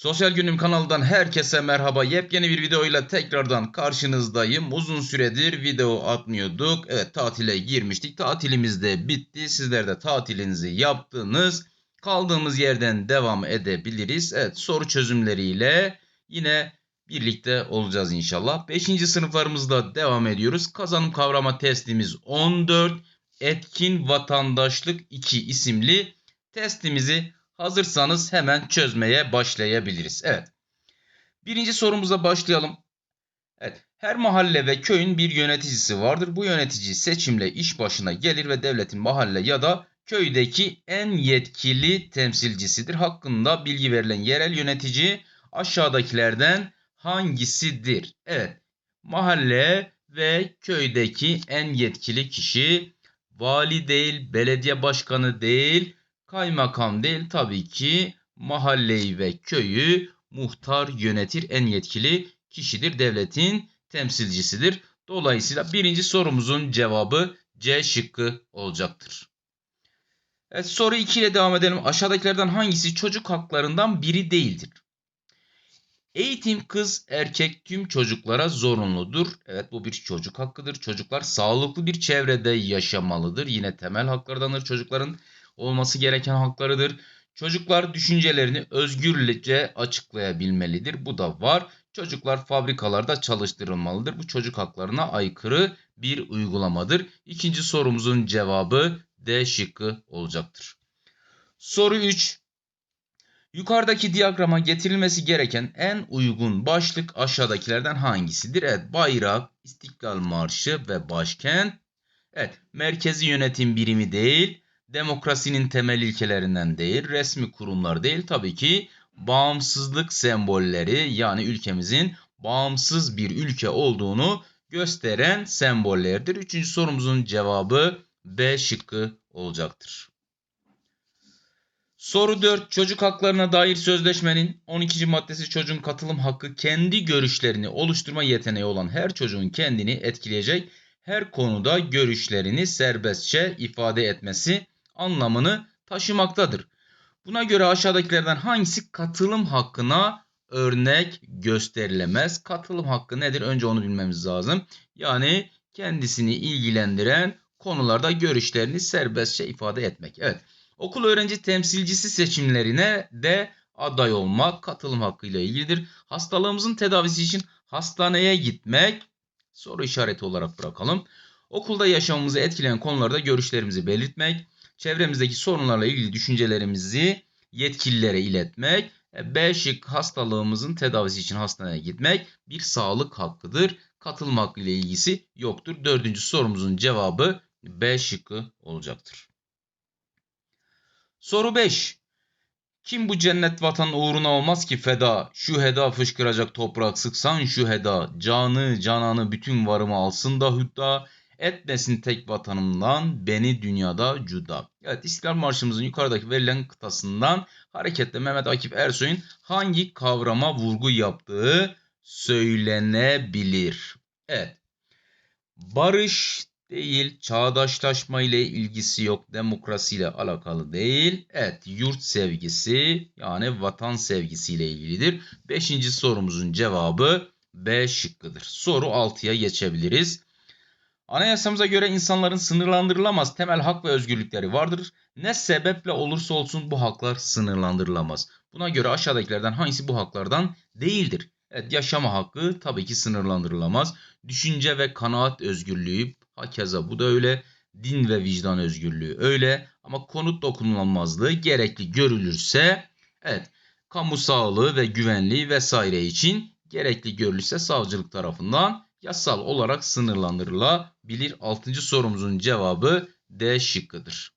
Sosyal Günüm kanalından herkese merhaba. Yepyeni bir videoyla tekrardan karşınızdayım. Uzun süredir video atmıyorduk. Evet tatile girmiştik. Tatilimiz de bitti. Sizler de tatilinizi yaptınız. Kaldığımız yerden devam edebiliriz. Evet soru çözümleriyle yine birlikte olacağız inşallah. 5. sınıflarımızda devam ediyoruz. Kazanım kavrama testimiz 14. Etkin Vatandaşlık 2 isimli testimizi Hazırsanız hemen çözmeye başlayabiliriz. Evet. Birinci sorumuza başlayalım. Evet. Her mahalle ve köyün bir yöneticisi vardır. Bu yönetici seçimle iş başına gelir ve devletin mahalle ya da köydeki en yetkili temsilcisidir. Hakkında bilgi verilen yerel yönetici aşağıdakilerden hangisidir? Evet. Mahalle ve köydeki en yetkili kişi vali değil, belediye başkanı değil, Kaymakam değil tabii ki mahalleyi ve köyü muhtar yönetir en yetkili kişidir. Devletin temsilcisidir. Dolayısıyla birinci sorumuzun cevabı C şıkkı olacaktır. Evet, soru 2 ile devam edelim. Aşağıdakilerden hangisi çocuk haklarından biri değildir? Eğitim kız erkek tüm çocuklara zorunludur. Evet bu bir çocuk hakkıdır. Çocuklar sağlıklı bir çevrede yaşamalıdır. Yine temel haklardandır çocukların olması gereken haklarıdır. Çocuklar düşüncelerini özgürce açıklayabilmelidir. Bu da var. Çocuklar fabrikalarda çalıştırılmalıdır. Bu çocuk haklarına aykırı bir uygulamadır. İkinci sorumuzun cevabı D şıkkı olacaktır. Soru 3. Yukarıdaki diyagrama getirilmesi gereken en uygun başlık aşağıdakilerden hangisidir? Evet, bayrak, İstiklal Marşı ve başkent. Evet, merkezi yönetim birimi değil, demokrasinin temel ilkelerinden değil, resmi kurumlar değil tabii ki bağımsızlık sembolleri yani ülkemizin bağımsız bir ülke olduğunu gösteren sembollerdir. Üçüncü sorumuzun cevabı B şıkkı olacaktır. Soru 4. Çocuk haklarına dair sözleşmenin 12. maddesi çocuğun katılım hakkı kendi görüşlerini oluşturma yeteneği olan her çocuğun kendini etkileyecek her konuda görüşlerini serbestçe ifade etmesi anlamını taşımaktadır. Buna göre aşağıdakilerden hangisi katılım hakkına örnek gösterilemez? Katılım hakkı nedir? Önce onu bilmemiz lazım. Yani kendisini ilgilendiren konularda görüşlerini serbestçe ifade etmek. Evet. Okul öğrenci temsilcisi seçimlerine de aday olmak katılım hakkıyla ilgilidir. Hastalığımızın tedavisi için hastaneye gitmek soru işareti olarak bırakalım. Okulda yaşamımızı etkileyen konularda görüşlerimizi belirtmek, çevremizdeki sorunlarla ilgili düşüncelerimizi yetkililere iletmek, e, B şık hastalığımızın tedavisi için hastaneye gitmek bir sağlık hakkıdır. Katılım hakkı ile ilgisi yoktur. Dördüncü sorumuzun cevabı B şıkkı olacaktır. Soru 5. Kim bu cennet vatan uğruna olmaz ki feda? Şu heda fışkıracak toprak sıksan şu heda. Canı cananı bütün varımı alsın da hüdda. Etmesin tek vatanımdan beni dünyada cuda. Evet İstiklal Marşımızın yukarıdaki verilen kıtasından hareketle Mehmet Akif Ersoy'un hangi kavrama vurgu yaptığı söylenebilir. Evet. Barış değil, çağdaşlaşma ile ilgisi yok, demokrasi ile alakalı değil. Evet, yurt sevgisi yani vatan sevgisi ile ilgilidir. Beşinci sorumuzun cevabı B şıkkıdır. Soru 6'ya geçebiliriz. Anayasamıza göre insanların sınırlandırılamaz temel hak ve özgürlükleri vardır. Ne sebeple olursa olsun bu haklar sınırlandırılamaz. Buna göre aşağıdakilerden hangisi bu haklardan değildir? Evet yaşama hakkı tabii ki sınırlandırılamaz. Düşünce ve kanaat özgürlüğü hakeza bu da öyle. Din ve vicdan özgürlüğü öyle. Ama konut dokunulmazlığı gerekli görülürse evet kamu sağlığı ve güvenliği vesaire için gerekli görülürse savcılık tarafından yasal olarak sınırlandırılabilir. 6. sorumuzun cevabı D şıkkıdır.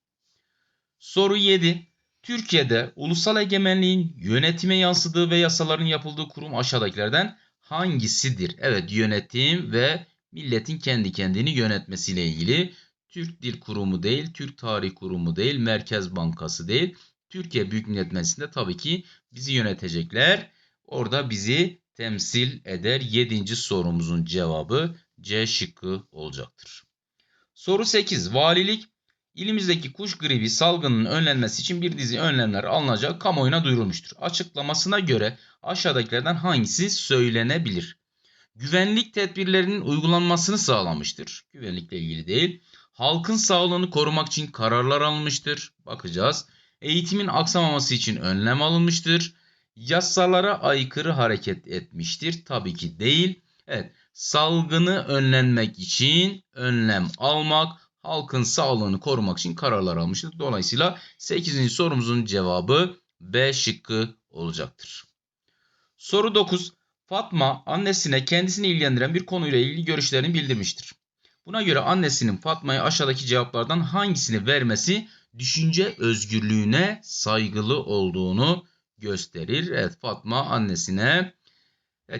Soru 7. Türkiye'de ulusal egemenliğin yönetime yansıdığı ve yasaların yapıldığı kurum aşağıdakilerden hangisidir? Evet yönetim ve milletin kendi kendini yönetmesiyle ilgili Türk Dil Kurumu değil, Türk Tarih Kurumu değil, Merkez Bankası değil. Türkiye Büyük Millet Meclisi'nde tabii ki bizi yönetecekler. Orada bizi temsil eder. Yedinci sorumuzun cevabı C şıkkı olacaktır. Soru 8. Valilik İlimizdeki kuş gribi salgının önlenmesi için bir dizi önlemler alınacağı kamuoyuna duyurulmuştur. Açıklamasına göre aşağıdakilerden hangisi söylenebilir? Güvenlik tedbirlerinin uygulanmasını sağlamıştır. Güvenlikle ilgili değil. Halkın sağlığını korumak için kararlar alınmıştır. Bakacağız. Eğitimin aksamaması için önlem alınmıştır. Yasalara aykırı hareket etmiştir. Tabii ki değil. Evet, salgını önlenmek için önlem almak, halkın sağlığını korumak için kararlar almıştır. Dolayısıyla 8. sorumuzun cevabı B şıkkı olacaktır. Soru 9. Fatma annesine kendisini ilgilendiren bir konuyla ilgili görüşlerini bildirmiştir. Buna göre annesinin Fatma'ya aşağıdaki cevaplardan hangisini vermesi düşünce özgürlüğüne saygılı olduğunu gösterir. Evet Fatma annesine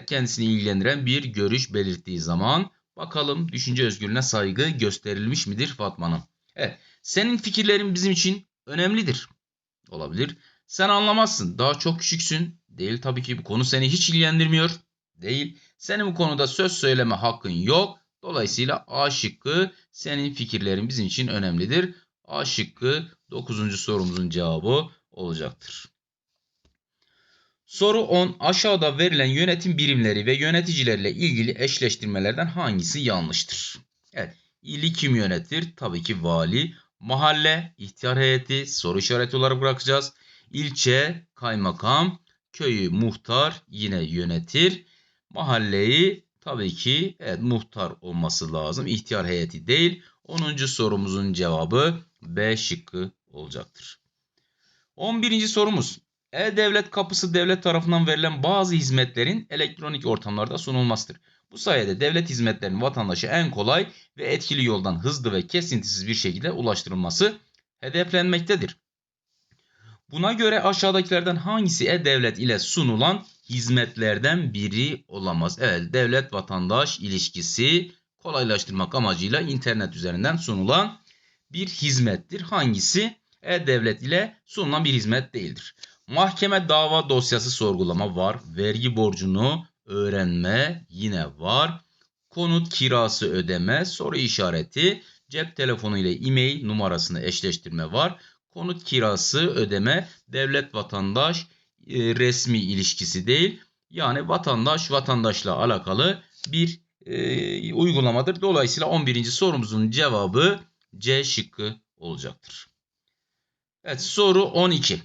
kendisini ilgilendiren bir görüş belirttiği zaman bakalım düşünce özgürlüğüne saygı gösterilmiş midir Fatma'nın? Evet senin fikirlerin bizim için önemlidir. Olabilir. Sen anlamazsın. Daha çok küçüksün. Değil tabii ki bu konu seni hiç ilgilendirmiyor. Değil. Senin bu konuda söz söyleme hakkın yok. Dolayısıyla A şıkkı senin fikirlerin bizim için önemlidir. A şıkkı 9. sorumuzun cevabı olacaktır. Soru 10. Aşağıda verilen yönetim birimleri ve yöneticilerle ilgili eşleştirmelerden hangisi yanlıştır? Evet. İli kim yönetir? Tabii ki vali. Mahalle, ihtiyar heyeti soru işareti olarak bırakacağız. İlçe, kaymakam, köyü muhtar yine yönetir. Mahalleyi tabii ki evet, muhtar olması lazım. İhtiyar heyeti değil. 10. sorumuzun cevabı B şıkkı olacaktır. 11. sorumuz. E-Devlet kapısı devlet tarafından verilen bazı hizmetlerin elektronik ortamlarda sunulmasıdır. Bu sayede devlet hizmetlerinin vatandaşa en kolay ve etkili yoldan hızlı ve kesintisiz bir şekilde ulaştırılması hedeflenmektedir. Buna göre aşağıdakilerden hangisi e-devlet ile sunulan hizmetlerden biri olamaz? Evet, devlet vatandaş ilişkisi kolaylaştırmak amacıyla internet üzerinden sunulan bir hizmettir. Hangisi e-devlet ile sunulan bir hizmet değildir? Mahkeme dava dosyası sorgulama var. Vergi borcunu öğrenme yine var. Konut kirası ödeme soru işareti. Cep telefonu ile e-mail numarasını eşleştirme var. Konut kirası ödeme devlet vatandaş e, resmi ilişkisi değil. Yani vatandaş vatandaşla alakalı bir e, uygulamadır. Dolayısıyla 11. sorumuzun cevabı C şıkkı olacaktır. Evet soru 12.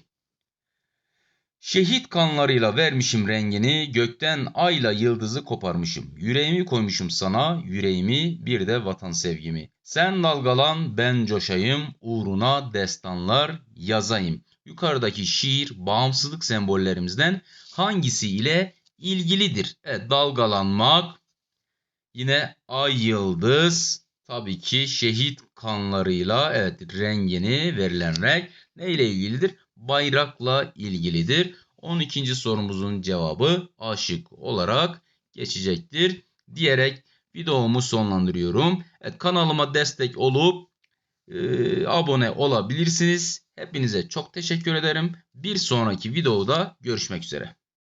Şehit kanlarıyla vermişim rengini, gökten ayla yıldızı koparmışım. Yüreğimi koymuşum sana, yüreğimi bir de vatan sevgimi. Sen dalgalan, ben coşayım, uğruna destanlar yazayım. Yukarıdaki şiir bağımsızlık sembollerimizden hangisi ile ilgilidir? Evet, dalgalanmak, yine ay yıldız, tabii ki şehit kanlarıyla evet rengini verilen renk ne ile ilgilidir? Bayrakla ilgilidir. 12. sorumuzun cevabı A şık olarak geçecektir diyerek videomu sonlandırıyorum. Evet, kanalıma destek olup e, abone olabilirsiniz. Hepinize çok teşekkür ederim. Bir sonraki videoda görüşmek üzere.